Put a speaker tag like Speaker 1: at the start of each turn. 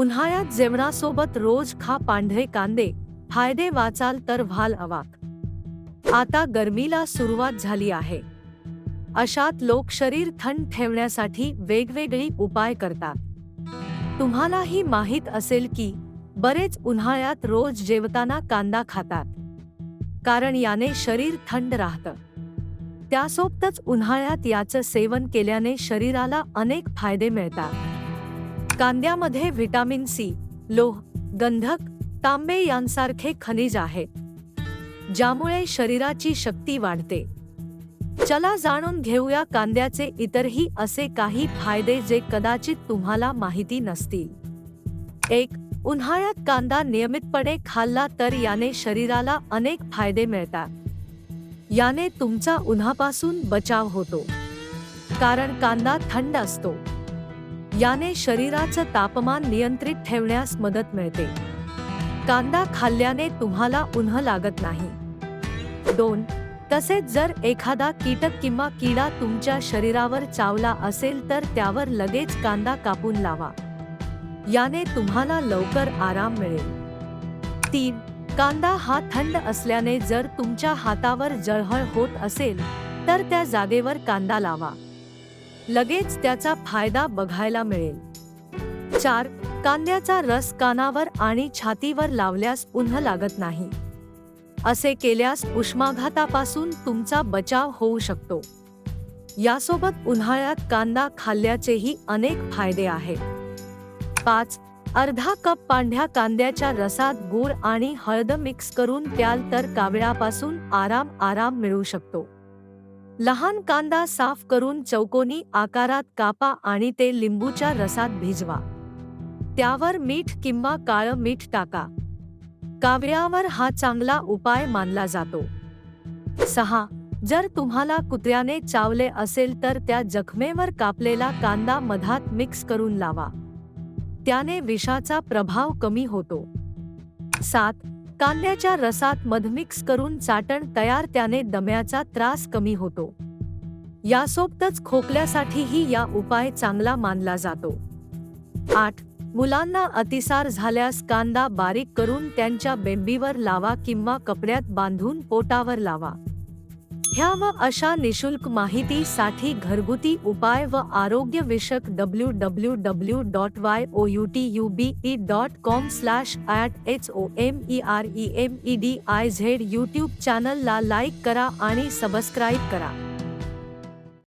Speaker 1: उन्हाळ्यात जेवणासोबत रोज खा पांढरे कांदे फायदे वाचाल तर व्हाल अवाक. आता गरमीला सुरुवात झाली आहे. अशात लोक शरीर थंड ठेवण्यासाठी वेगवेगळी उपाय करतात. तुम्हालाही माहीत असेल की बरेच उन्हाळ्यात रोज जेवताना कांदा खातात. कारण याने शरीर थंड राहतं. त्यासोबतच उन्हाळ्यात याचं सेवन केल्याने शरीराला अनेक फायदे मिळतात. कांद्यामध्ये व्हिटॅमिन सी लोह गंधक तांबे यांसारखे खनिज आहे ज्यामुळे शरीराची शक्ती वाढते. चला जाणून घेऊया कांद्याचे इतरही असे काही फायदे जे कदाचित तुम्हाला माहिती नसतील. एक उन्हाळ्यात कांदा नियमितपणे खाल्ला तर याने शरीराला अनेक फायदे मिळतात. याने तुमचा उन्हापासून बचाव होतो. कारण कांदा थंड असतो. याने शरीराचं तापमान नियंत्रित ठेवण्यास मदत मिळते. कांदा खाल्ल्याने तुम्हाला उन्ह लागत नाही. दोन तसेच जर एखादा कीटक किंवा किडा तुमच्या शरीरावर चावला असेल तर त्यावर लगेच कांदा कापून लावा. याने तुम्हाला लवकर आराम मिळेल. तीन कांदा हा थंड असल्याने जर तुमच्या हातावर जळहळ होत असेल तर त्या जागेवर कांदा लावा. लगेच त्याचा फायदा बघायला मिळेल. चार कांद्याचा रस कानावर आणि छातीवर लावल्यास उन्ह लागत नाही. असे केल्यास उष्माघातापासून तुमचा बचाव होऊ शकतो. यासोबत उन्हाळ्यात कांदा खाल्ल्याचेही अनेक फायदे आहेत. पाच अर्धा कप पांढ्या कांद्याच्या रसात गूळ आणि हळद मिक्स करून प्याल तर कावळ्यापासून आराम आराम मिळू शकतो. लहान कांदा साफ करून चौकोनी आकारात कापा आणि ते लिंबूच्या रसात भिजवा. त्यावर मीठ किंवा काळं मीठ टाका. कावळ्यावर हा चांगला उपाय मानला जातो. सहा. जर तुम्हाला कुत्र्याने चावले असेल तर त्या जखमेवर कापलेला कांदा मधात मिक्स करून लावा. त्याने विषाचा प्रभाव कमी होतो. सात. कांद्याच्या रसात मधमिक्स करून चाटण तयार त्याने दम्याचा त्रास कमी होतो. यासोबतच खोकल्यासाठीही या उपाय चांगला मानला जातो. आठ. मुलांना अतिसार झाल्यास कांदा बारीक करून त्यांच्या बेंबीवर लावा किंवा कपड्यात बांधून पोटावर लावा. ह्या व अशा निशुल्क माहितीसाठी घरगुती उपाय व आरोग्य आरोग्यविषयक W W W dot Y O U T U B E dot com slash at H O M E R E M E D I Z YouTube चॅनलला लाईक करा आणि सबस्क्राईब करा.